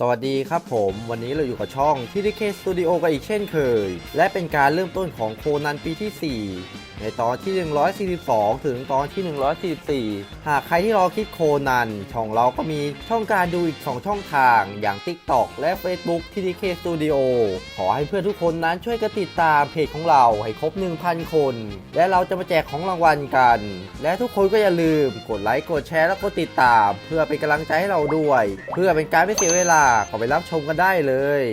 สวัสดีครับผมวันนี้เราอยู่กับช่อง TDK Studio กันอีกเช่นเคย และเป็นการเริ่มต้นของโคนันปีที่ 4 ในตอนที่ 142 ถึงตอนที่ 144 หากใครที่รอคลิปโคนัน ช่องเราก็มีช่องการดูอีก 2 ช่องทางอย่าง TikTok และ Facebook TDK Studio ขอให้เพื่อนทุกคนนั้นช่วยกันติดตามเพจของเราให้ครบ 1,000 คน และเราจะมาแจกของรางวัลกัน และทุกคนก็อย่าลืมกดไลค์กดแชร์และกดติดตาม เพื่อเป็นกำลังใจให้เราด้วย เพื่อเป็นการไม่เสียเวลาขอไปรับชมกันได้เลย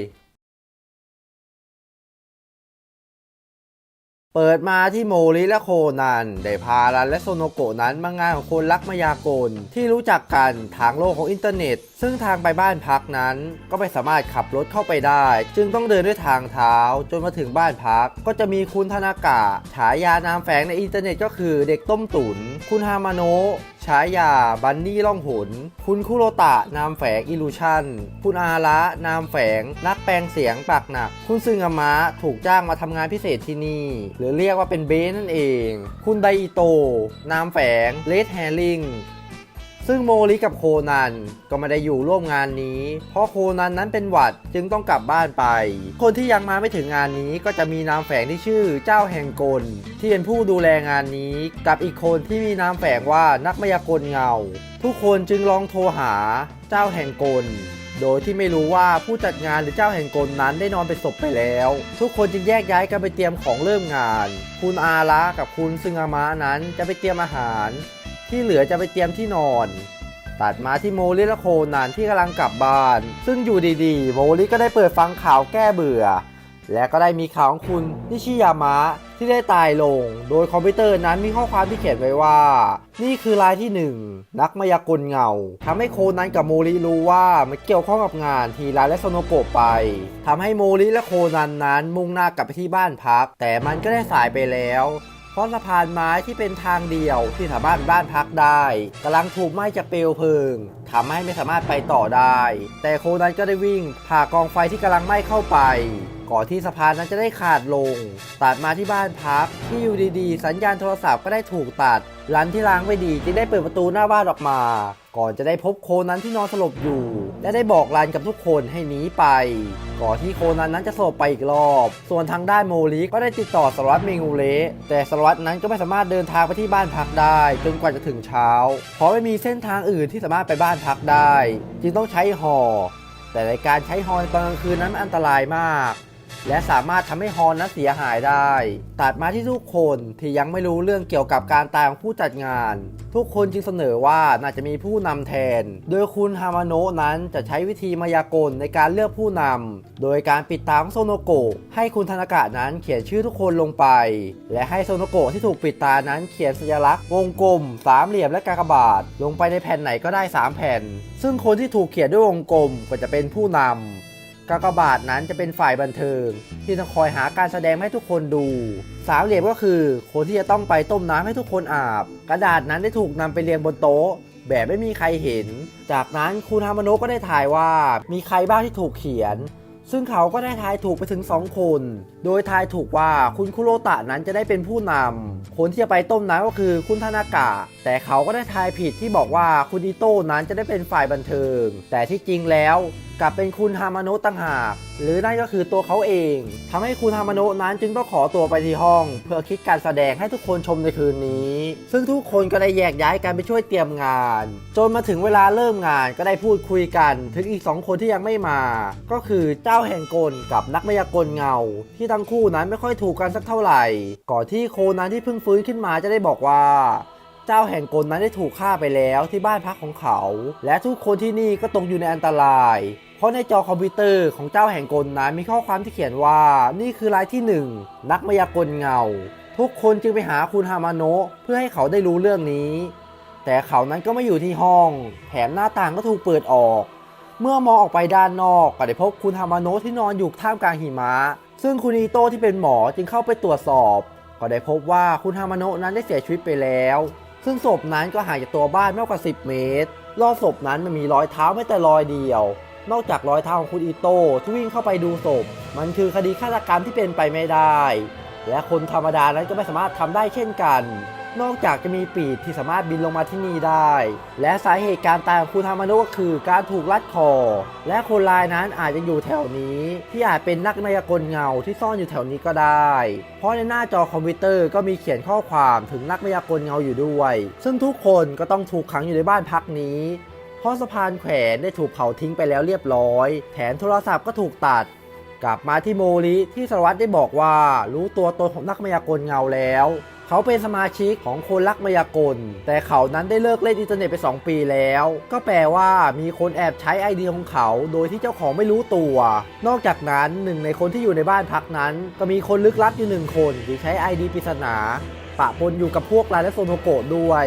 เปิดมาที่โมริและโคนันได้พารันและโซโนโกะนั้นมางานของคนรักมายากลที่รู้จักกันทางโลกของอินเทอร์เน็ต ซึ่งทางไปบ้านพักนั้น ก็ไม่สามารถขับรถเข้าไปได้ จึงต้องเดินด้วยทางเท้า จนมาถึงบ้านพัก ก็จะมีคุณธนากะฉายานามแฝงในอินเทอร์เน็ตก็คือเด็กต้มตุนคุณฮามาโนะ ฉายาบันนี่ล่องหน คุณคุโรตะนามแฝงอิลูชันคุณอาระนามแฝงนักแปลงเสียงปากหนัก คุณซึงามะถูกจ้างมาทำงานพิเศษที่นี่ หรือเรียกว่าเป็นเบสนั่นเอง คุณไดอิโตนามแฝงเลดแฮริง ซึ่งโมริกับโคนันก็ไม่ได้อยู่ร่วมงานนี้ เพราะโคนันนั้นเป็นหวัดจึงต้องกลับบ้านไป คนที่ยังมาไม่ถึงงานนี้ก็จะมีนามแฝงที่ชื่อเจ้าแห่งกล ที่เป็นผู้ดูแลงานนี้ กับอีกคนที่มีนามแฝงว่านักมายากลเงา ทุกคนจึงลองโทรหาเจ้าแห่งกลโดยที่ไม่รู้ว่าผู้จัดงานหรือเจ้าแห่งกลนั้นได้นอนเป็นศพไปแล้ว ทุกคนจึงแยกย้ายกันไปเตรียมของเริ่มงาน คุณอาระกับคุณซึงามะนั้นจะไปเตรียมอาหาร ที่เหลือจะไปเตรียมที่นอน ตัดมาที่โมริและโคนันที่กำลังกลับบ้าน ซึ่งอยู่ดีๆ โมริก็ได้เปิดฟังข่าวแก้เบื่อ และก็ได้มีข่าวของคุณนิชิยามะที่ได้ตายลง โดยคอมพิวเตอร์นั้นมีข้อความที่เขียนไว้ว่า นี่คือรายที่หนึ่งนักมายากลเงาทำให้โคนันกับโมริรู้ว่ามันเกี่ยวข้องกับงานทีราและโซโนโกะไปทำให้โมริและโคนันนั้นมุ่งหน้ากลับไปที่บ้านพัก แต่มันก็ได้สายไปแล้ว เพราะสะพานไม้ที่เป็นทางเดียวที่สามารถเปบ้านพักได้กำลังถูกไหม้จากเปลวเพลิงทำให้ไม่สามารถไปต่อได้ แต่โคนันก็ได้วิ่งผ่ากองไฟที่กำลังไหม้เข้าไป ก่อนที่สะพานนั้นจะได้ขาดลง ตัดมาที่บ้านพักที่อยู่ดีๆ สัญญาณโทรศัพท์ก็ได้ถูกตัด รันที่ล้างไม่ดีจึงได้เปิดประตูหน้าบ้านออกมา ก่อนจะได้พบโคนันที่นอนสลบอยู่ และได้บอกรันกับทุกคนให้หนีไป ก่อนที่โคนันนั้นจะสลบไปอีกรอบ ส่วนทางด้านโมริก็ได้ติดต่อสารวัตรเมงูเลแต่สารวัตรนั้นก็ไม่สามารถเดินทางไปที่บ้านพักได้ จนกว่าจะถึงเช้า เพราะไม่มีเส้นทางอื่นที่สามารถไปบ้านพักได้ จึงต้องใช้หอแต่ในการใช้ฮอในตอนกลางคืนนั้นมันอันตรายมาก และสามารถทำให้ฮอนนั้นเสียหายได้ ตัดมาที่ทุกคนที่ยังไม่รู้เรื่องเกี่ยวกับการตายของผู้จัดงาน ทุกคนจึงเสนอว่าน่าจะมีผู้นำแทน โดยคุณฮามาโนะนั้นจะใช้วิธีมายากลในการเลือกผู้นำโดยการปิดตาของโซโนโกะให้คุณธนากะนั้นเขียนชื่อทุกคนลงไป และให้โซโนโกะที่ถูกปิดตานั้นเขียนสัญลักษณ์วงกลม สามเหลี่ยมและกากบาท ลงไปในแผ่นไหนก็ได้ 3 แผ่น ซึ่งคนที่ถูกเขียนด้วยวงกลมก็จะเป็นผู้นำ กากบาทนั้นจะเป็นฝ่ายบันเทิง ที่ต้องคอยหาการแสดงให้ทุกคนดู สามเหลี่ยมก็คือ คนที่จะต้องไปต้มน้ำให้ทุกคนอาบ กระดาษนั้นได้ถูกนำไปเรียงบนโต๊ะ แบบไม่มีใครเห็น จากนั้นคุณฮามาโนะก็ได้ถ่ายว่ามีใครบ้างที่ถูกเขียน ซึ่งเขาก็ได้ทายถูกไปถึง 2 คน โดยทายถูกว่าคุณคุโรตะนั้นจะได้เป็นผู้นำ คนที่จะไปต้มน้ำก็คือคุณธนากะ แต่เขาก็ได้ทายผิดที่บอกว่าคุณอิโต้นั้นจะได้เป็นฝ่ายบันเทิง แต่ที่จริงแล้วกลับเป็นคุณฮามาโนะต่างหาก หรือนั่นก็คือตัวเขาเองทำให้คุณฮามาโนะนั้นจึงต้องขอตัวไปที่ห้อง เพื่อคิดการแสดงให้ทุกคนชมในคืนนี้ ซึ่งทุกคนก็ได้แยกย้ายกันไปช่วยเตรียมงาน จนมาถึงเวลาเริ่มงานก็ได้พูดคุยกัน ถึงอีกสองคนที่ยังไม่มา ก็คือเจ้าาแห่งกลกับนักมายากลเงา ที่ทั้งคู่นั้นไม่ค่อยถูกกันสักเท่าไหร่ ก่อนที่โคนันที่เพิ่งฟื้นขึ้นมาจะได้บอกว่า เจ้าแห่งกลนั้นได้ถูกฆ่าไปแล้วที่บ้านพักของเขา และทุกคนที่นี่ก็ตกอยู่ในอันตราย เพราะในจอคอมพิวเตอร์ของเจ้าแห่งกลนั้นมีข้อความที่เขียนว่านี่คือรายที่หนึ่งนักมายากลเงา ทุกคนจึงไปหาคุณฮามาโนะเพื่อให้เขาได้รู้เรื่องนี้ แต่เขานั้นก็ไม่อยู่ที่ห้อง แถมหน้าต่างก็ถูกเปิดออก เมื่อมองออกไปด้านนอกก็ได้พบคุณฮามาโนะที่นอนอยู่ท่ามกลางหิมะ ซึ่งคุณอีโต้ที่เป็นหมอจึงเข้าไปตรวจสอบ ก็ได้พบว่าคุณฮามาโนะนั้นได้เสียชีวิตไปแล้ว ซึ่งศพนั้นก็ห่างจากตัวบ้านมากกว่า 10 เมตร รอบศพนั้นมันมีรอยเท้าไม่แต่รอยเดียว นอกจากรอยเท้าของคุณอีโต้ที่วิ่งเข้าไปดูศพ มันคือคดีฆาตกรรมที่เป็นไปไม่ได้ และคนธรรมดานั้นก็ไม่สามารถทำได้เช่นกัน นอกจากจะมีปีกที่สามารถบินลงมาที่นี่ได้ และสาเหตุการตายของคุณฮามาโนะก็คือการถูกลัดคอ และคนร้ายนั้นอาจจะอยู่แถวนี้ ที่อาจเป็นนักมายากลเงาที่ซ่อนอยู่แถวนี้ก็ได้ เพราะในหน้าจอคอมพิวเตอร์ก็มีเขียนข้อความถึงนักมายากลเงาอยู่ด้วย ซึ่งทุกคนก็ต้องถูกขังอยู่ในบ้านพักนี้เพราะสะพานแขวนได้ถูกเผาทิ้งไปแล้วเรียบร้อย แถมโทรศัพท์ก็ถูกตัดกลับมาที่โมริที่สารวัตรได้บอกว่ารู้ตัวตนของนักมายากลเงาแล้ว เขาเป็นสมาชิกของคนรักมายากล แต่เขานั้นได้เลิกเล่นอินเทอร์เน็ตไป 2 ปีแล้ว ก็แปลว่ามีคนแอบใช้ไอเดียของเขา โดยที่เจ้าของไม่รู้ตัว นอกจากนั้นหนึ่งในคนที่อยู่ในบ้านพักนั้น ก็มีคนลึกลับอยู่หนึ่งคนที่ใช้ไอดีปริศนาปะปนอยู่กับพวกรายและโซโนโกะด้วย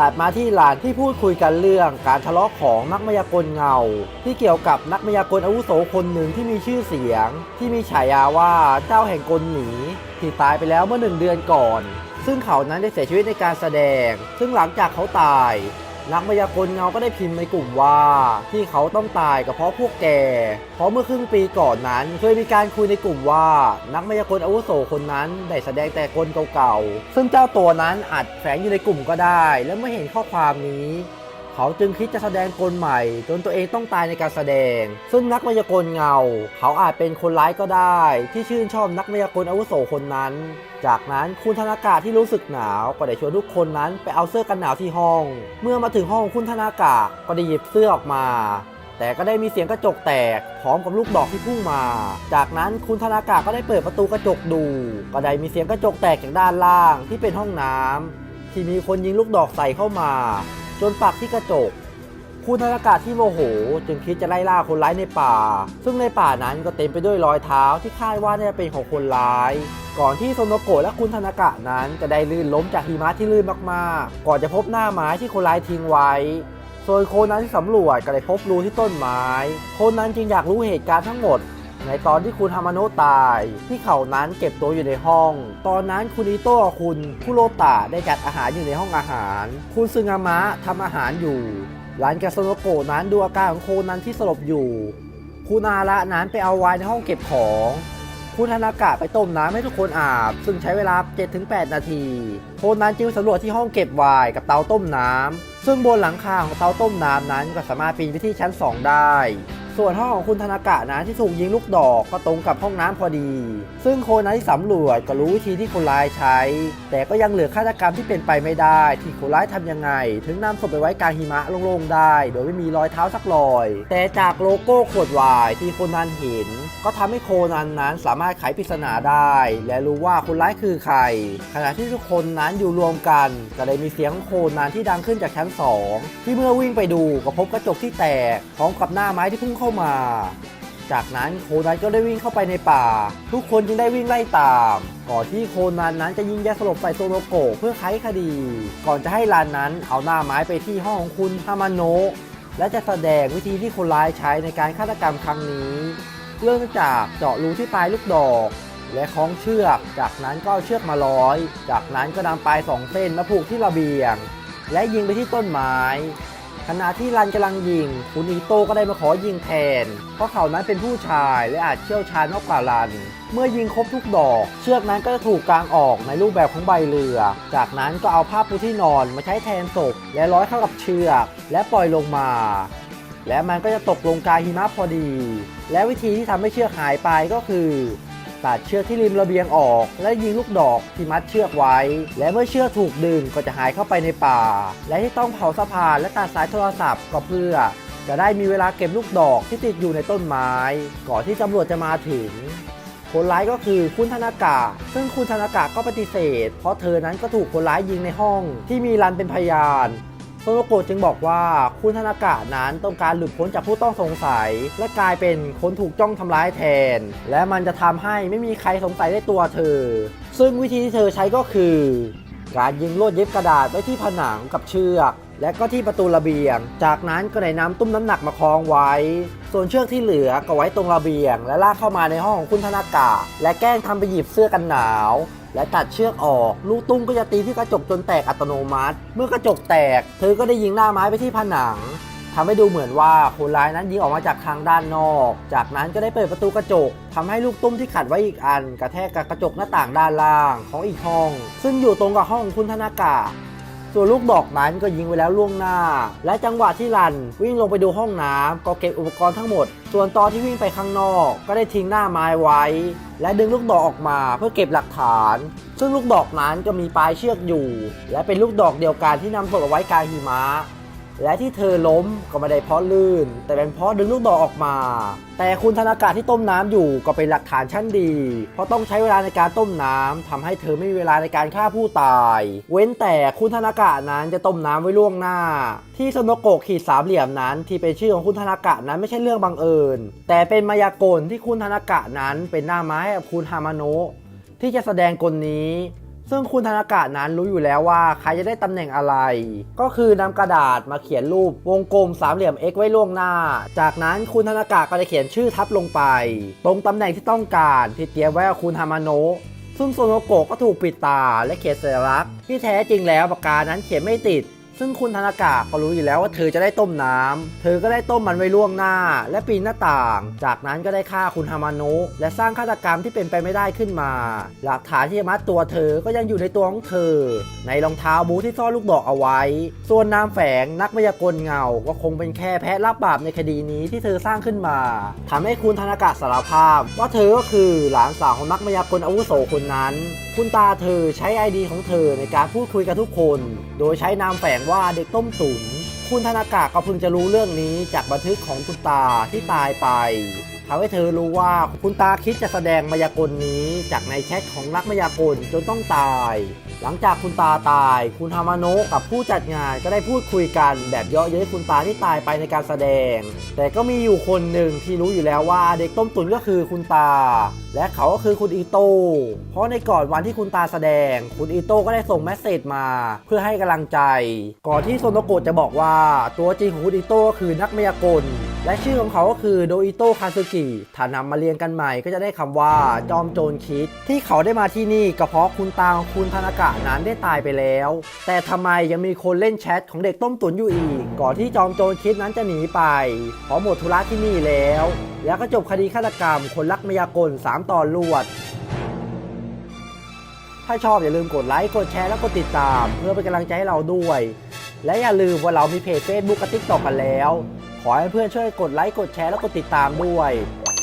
ตัดมาที่หลานที่พูดคุยกันเรื่องการทะเลาะของนักมายากลเงา ที่เกี่ยวกับนักมายากลอาวุโสคนหนึ่งที่มีชื่อเสียง ที่มีฉายาว่าเจ้าแห่งกลหนีที่ตายไปแล้วเมื่อหนึ่งเดือนก่อน ซึ่งเขานั้นได้เสียชีวิตในการแสดง ซึ่งหลังจากเขาตาย นักมายากลเงาก็ได้พิมพ์ในกลุ่มว่า ที่เขาต้องตายก็เพราะพวกแก เพราะเมื่อครึ่งปีก่อนนั้น เคยมีการคุยในกลุ่มว่า นักมายากลอาวุโสคนนั้นได้แสดงแต่กลเก่าๆ ซึ่งเจ้าตัวนั้นอาจแฝงอยู่ในกลุ่มก็ได้ และเมื่อเห็นข้อความนี้ เขาจึงคิดจะแสดงกลใหม่ จนตัวเองต้องตายในการแสดง ซึ่งนักมายากลเงา เขาอาจเป็นคนร้ายก็ได้ ที่ชื่นชอบนักมายากลอาวุโสคนนั้น จากนั้นคุณธนากะที่รู้สึกหนาวก็ได้ชวนทุกคนนั้นไปเอาเสื้อกันหนาวที่ห้อง เมื่อมาถึงห้องคุณธนากะก็ได้หยิบเสื้อออกมาแต่ก็ได้มีเสียงกระจกแตก พร้อมกับลูกดอกที่พุ่งมา จากนั้นคุณธนากะก็ได้เปิดประตูกระจกดู ก็ได้มีเสียงกระจกแตกจากด้านล่างที่เป็นห้องน้ำที่มีคนยิงลูกดอกใส่เข้ามา จนปักที่กระจก คุณธนากะที่โมโห จึงคิดจะไล่ล่าคนร้ายในป่า ซึ่งในป่านั้นก็เต็มไปด้วยรอยเท้าที่คาดว่าน่าจะเป็นของคนร้าย ก่อนที่โซโนโกะและคุณธนากะนั้นจะได้ลื่นล้มจากหิมะที่ลื่นมากๆ ก่อนจะพบหน้าไม้ที่คนร้ายทิ้งไว้ส่วนโคนั้นที่สำรวจก็ได้พบรูที่ต้นไม้ โคนั้นจึงอยากรู้เหตุการณ์ทั้งหมด ในตอนที่คุณฮามาโนะตายที่เขานั้นเก็บตัวอยู่ในห้อง ตอนนั้นคุณอิโต้คุณคุโรตะได้จัดอาหารอยู่ในห้องอาหาร คุณซึงามะทำอาหารอยู่หลังจากโซโนโกะนั้นดูอาการของโคนั้นที่สลบอยู่ คุณอาระนั้นไปเอาไว้ในห้องเก็บของ คุณธนากะไปต้มน้ำให้ทุกคนอาบ ซึ่งใช้เวลา 7-8 นาที โคนั้นจึงสำรวจที่ห้องเก็บไวน์กับเตาต้มน้ำซึ่งบนหลังคาของเตาต้มน้ำนั้นก็สามารถปีนไปที่ชั้น 2 ได้ ส่วนห้องของคุณธนากะนั้นที่ถูกยิงลูกดอกก็ตรงกับห้องน้ำพอดี ซึ่งโคนันที่สำรวจก็รู้วิธีที่คนร้ายใช้ แต่ก็ยังเหลือฆาตกรรมที่เป็นไปไม่ได้ ที่คนร้ายทำยังไง ถึงนำศพไปไว้กลางหิมะโล่งๆได้ โดยไม่มีรอยเท้าสักรอย แต่จากโลโก้ขวดวน์ที่โคนันเห็น ก็ทำให้โคนันนั้นสามารถไขปริศนาได้ และรู้ว่าคนร้ายคือใคร ขณะที่ทุกคนนั้นอยู่รวมกันก็ได้มีเสียงโคนันที่ดังขึ้นจากชั้น 2 ที่เมื่อวิ่งไปดูก็พบกระจกที่แตกพร้อมกับหน้าไม้ที่พุ่งเข้ามา จากนั้นโคนันก็ได้วิ่งเข้าไปในป่า ทุกคนจึงได้วิ่งไล่ตาม ก่อนที่โคนันนั้นจะยิงยาสลบใส่โซโนโกเพื่อไขคดี ก่อนจะให้ลานนั้นเอาหน้าไม้ไปที่ห้องของคุณฮามาโนะและจะแสดงวิธีที่คนร้ายใช้ในการฆาตกรรมครั้งนี้เริ่มจากเจาะรูที่ปลายลูกดอก และคล้องเชือก จากนั้นก็เอาเชือกมาร้อย จากนั้นก็นำปลายสองเส้นมาผูกที่ระเบียง และยิงไปที่ต้นไม้ ขณะที่รันกำลังยิงคุณอีโต้ก็ได้มาขอยิงแทน เพราะเขานั้นเป็นผู้ชายและอาจเชี่ยวชาญมากกว่ารัน เมื่อยิงครบทุกดอก เชือกนั้นก็จะถูกกางออกในรูปแบบของใบเรือ จากนั้นก็เอาผ้าปูที่นอนมาใช้แทนศพและร้อยเข้ากับเชือก และปล่อยลงมา และมันก็จะตกลงกลางหิมะพอดี และวิธีที่ทำให้เชือกหายไปก็คือ ตัดเชือกที่ริมระเบียงออก และยิงลูกดอกที่มัดเชือกไว้ และเมื่อเชือกถูกดึงก็จะหายเข้าไปในป่า และที่ต้องเผาสะพานและตัดสายโทรศัพท์ก็เพื่อ จะได้มีเวลาเก็บลูกดอกที่ติดอยู่ในต้นไม้ ก่อนที่ตำรวจจะมาถึงคนร้ายก็คือคุณธนากะซึ่งคุณธนากะก็ปฏิเสธ เพราะเธอนั้นก็ถูกคนร้ายยิงในห้องที่มีรันเป็นพยาน โซโนโกะจึงบอกว่าคุณธนากะนั้นต้องการหลุดพ้นจากผู้ต้องสงสัย และกลายเป็นคนถูกจ้องทำร้ายแทน และมันจะทำให้ไม่มีใครสงสัยในตัวเธอ ซึ่งวิธีที่เธอใช้ก็คือ การยิงลวดเย็บกระดาษไว้ที่ผนังกับเชือกและก็ที่ประตูระเบียง จากนั้นก็ได้นำตุ้มน้ำหนักมาคล้องไว้ ส่วนเชือกที่เหลือก็ไว้ตรงระเบียง และลากเข้ามาในห้องของคุณธนากะ และแกล้งทำไปหยิบเสื้อกันหนาว และตัดเชือกออก ลูกตุ้มก็จะตีที่กระจกจนแตกอัตโนมัติ เมื่อกระจกแตก เธอก็ได้ยิงหน้าไม้ไปที่ผนังทำให้ดูเหมือนว่าคนร้ายนั้นยิงออกมาจากทางด้านนอก จากนั้นก็ได้เปิดประตูกระจกทำให้ลูกตุ้มที่ขัดไว้อีกอัน กระแทกกับกระจกหน้าต่างด้านล่างของอีกห้อง ซึ่งอยู่ตรงกับห้องของคุณธนากา ส่วนลูกดอกนั้นก็ยิงไว้แล้วล่วงหน้า และจังหวะที่รันวิ่งลงไปดูห้องน้ำก็เก็บอุปกรณ์ทั้งหมด ส่วนตอนที่วิ่งไปข้างนอก ก็ได้ทิ้งหน้าไม้ไว้ และดึงลูกดอกออกมาเพื่อเก็บหลักฐาน ซึ่งลูกดอกนั้นก็มีปลายเชือกอยู่ และเป็นลูกดอกเดียวกันที่นำตกเอาไว้กลางหิมะ และที่เธอล้มก็ไม่ได้เพราะลื่น แต่เป็นเพราะดึงลูกดอกออกมา แต่คุณธนากาศที่ต้มน้ำอยู่ก็เป็นหลักฐานชั้นดี เพราะต้องใช้เวลาในการต้มน้ำทำให้เธอไม่มีเวลาในการฆ่าผู้ตาย เว้นแต่คุณธนากะนั้นจะต้มน้ำไว้ล่วงหน้า ที่สนโกะขีดสามเหลี่ยมนั้น ที่เป็นชื่อของคุณธนากะนั้นไม่ใช่เรื่องบังเอิญ แต่เป็นมายากลที่คุณธนากะนั้นเป็นหน้าไม้กับคุณฮามาโนะที่จะแสดงกลนี้ ซึ่งคุณธนากาศนั้นรู้อยู่แล้วว่าใครจะได้ตำแหน่งอะไร ก็คือนำกระดาษมาเขียนรูปวงกลมสามเหลี่ยม x ไว้ล่วงหน้า จากนั้นคุณธนากาศก็จะเขียนชื่อทับลงไป ตรงตำแหน่งที่ต้องการที่เตรียมไว้กับคุณฮามาโนะซึ่งโซโนโกะก็ถูกปิดตาและเขียนสัญลักษณ์ที่แท้จริงแล้วปากกานั้นเขียนไม่ติด ซึ่งคุณธนากะก็รู้อยู่แล้วว่าเธอจะได้ต้มน้ำเธอก็ได้ต้มมันไว้ล่วงหน้า และปีนหน้าต่าง จากนั้นก็ได้ฆ่าคุณฮามานะและสร้างฆาตกรรมที่เป็นไปไม่ได้ขึ้นมา หลักฐานที่มัดตัวเธอก็ยังอยู่ในตัวของเธอ ในรองเท้าบูทที่ซ่อนลูกดอกเอาไว้ ส่วนนามแฝงนักมายากลเงา ก็คงเป็นแค่แพะรับบาปในคดีนี้ที่เธอสร้างขึ้นมาทำให้คุณธนากะสารภาพ ว่าเธอก็คือหลานสาวของนักมายากลอาวุโสคนนั้น คุณตาเธอใช้ไอดีของเธอในการพูดคุยกับทุกคน โดยใช้นามแฝงว่าว่าเด็กต้มตุ๋นคุณธนากะก็เพิ่งจะรู้เรื่องนี้จากบันทึกของคุณตาที่ตายไปทำให้เธอรู้ว่าคุณตาคิดจะแสดงมายากลนี้จากในแชทของนักมายากลจนต้องตาย หลังจากคุณตาตาย คุณฮามาโนะกับผู้จัดงานก็ได้พูดคุยกันแบบเยาะเย้ยคุณตาที่ตายไปในการแสดง แต่ก็มีอยู่คนหนึ่งที่รู้อยู่แล้วว่าเด็กต้มตุ๋นก็คือคุณตา และเขาก็คือคุณอีโต้เพราะในก่อนวันที่คุณตาแสดง คุณอีโต้ก็ได้ส่งแมสเซจมา เพื่อให้กำลังใจ ก่อนที่โซโนโกะจะบอกว่า ตัวจริงของคุณอีโต้ก็คือนักมายากล และชื่อของเขาก็คือโดอิโต้คาซึกิถ้านำมาเรียงกันใหม่ก็จะได้คำว่าจอมโจรคิด ที่เขาได้มาที่นี่ก็เพราะคุณตาของคุณธนากะนั้นได้ตายไปแล้ว แต่ทำไมยังมีคนเล่นแชทของเด็กต้มตุ๋นอยู่อีก ก่อนที่จอมโจรคิดนั้นจะหนีไปเพราะหมดธุระที่นี่แล้ว แล้วก็จบคดีฆาตกรรมคนรักมายากล 3 ตอนรวดถ้าชอบอย่าลืมกดไลค์ กดแชร์ แล้วกดติดตาม เพื่อเป็นกำลังใจให้เราด้วย และอย่าลืมว่าเรามีเพจ Facebook กับ TikTok กันแล้ว ขอให้เพื่อนช่วยกดไลค์กดแชร์แล้วกดติดตามด้วย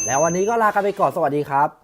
แล้ววันนี้ก็ลากันไปก่อนสวัสดีครับ